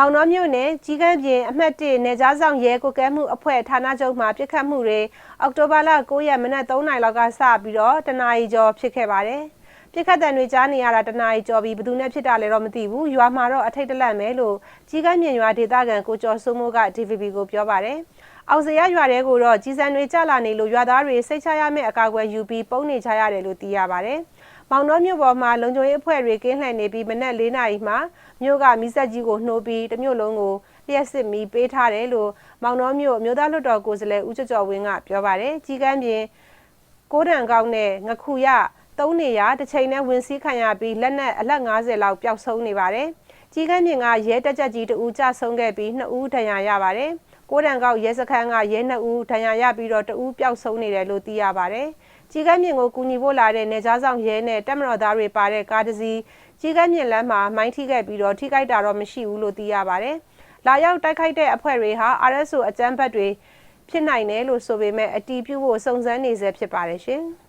မောင်နှောမြို့နယ်ကြီးကန်းပြင်အမှတ်1နယ်ကြားဆောင်ရဲကိုကဲမှုအဖွဲ့ဌာနချုပ်မှပြစ်ခတ်မှုတွေအောက်တိုဘာလ9ရက်မနက်3နာရီလောက်ကစပြီးတော့တနာရီကျော်ဖြစ်ခဲ့ပါတယ်။ပြစ်ခတ်တံတွေကြားနေရတာတနာရီကျော်ပြီးဘယ်သူနဲ့ဖြစ်တာလဲတော့မသိဘူး။ရွာမှာတော့အထိတ်တလန့်ပဲလို့ကြီးကန်းပြင်ရွာဒေသခံကိုကျော်စိုးမိုးက DVB ကိုပြောပါတယ်။အောင်စရရွာတဲကိုတော့ကြီးစံတွေကြလာနေလို့ရွာသားတွေစိတ်ချရမယ့်အကာအကွယ်ယူပြီးပုံနေချရတယ်လို့သိရပါတယ်။ မောင်နှောမြို့ပေါ်မှာလုံခြုံရေးအဖွဲ့တွေကင်းလှည့်နေပြီးမနက်၄နာရီမှာမြို့ကမီးစက်ကြီးကိုနှိုးပြီးတစ်မြို့လုံးကိုလျှက်စစ်မီးပေးထားတယ်လို့မောင်နှောမြို့အမျိုးသားလွှတ်တော်ကိုယ်စားလှယ်ဦးကျော်ကျော်ဝင်းကပြောပါတယ်။ကြီးကန်းပြင်ကိုးတန်ကောက်နဲ့ငခုရသုံးနေရတစ်ချိန်နဲ့ဝင်စည်းခံရပြီးလက်နက်အလက်90လောက်ပျောက်ဆုံးနေပါတယ်။ကြီးကန်းပြင်ကရဲတက်ကြက်ကြီးတဦးကြဆုံးခဲ့ပြီး2ဦးဒဏ်ရာရပါတယ်။ကိုးတန်ကောက်ရဲစခန်းကရဲ2ဦးဒဏ်ရာရပြီးတော့2ဦးပျောက်ဆုံးနေတယ်လို့သိရပါတယ်။ ကြီးကန်းပြင်ကိုကူညီဖို့လာတဲ့နေကြားဆောင်ရဲနဲ့တက်မတော်သားတွေပါတဲ့ကားတစ်စီးကြီးကန်းပြင်လမ်းမှာမိုင်းထိခဲ့ပြီးတော့ထိခိုက်တာတော့မရှိဘူးလို့သိရပါတယ်။လာရောက်တိုက်ခိုက်တဲ့အဖွဲ့တွေဟာ RSO အကြမ်းဖက်တွေဖြစ်နိုင်တယ်လို့ဆိုပေမဲ့အတီးပြုဖို့စုံစမ်းနေဆဲဖြစ်ပါတယ်ရှင်။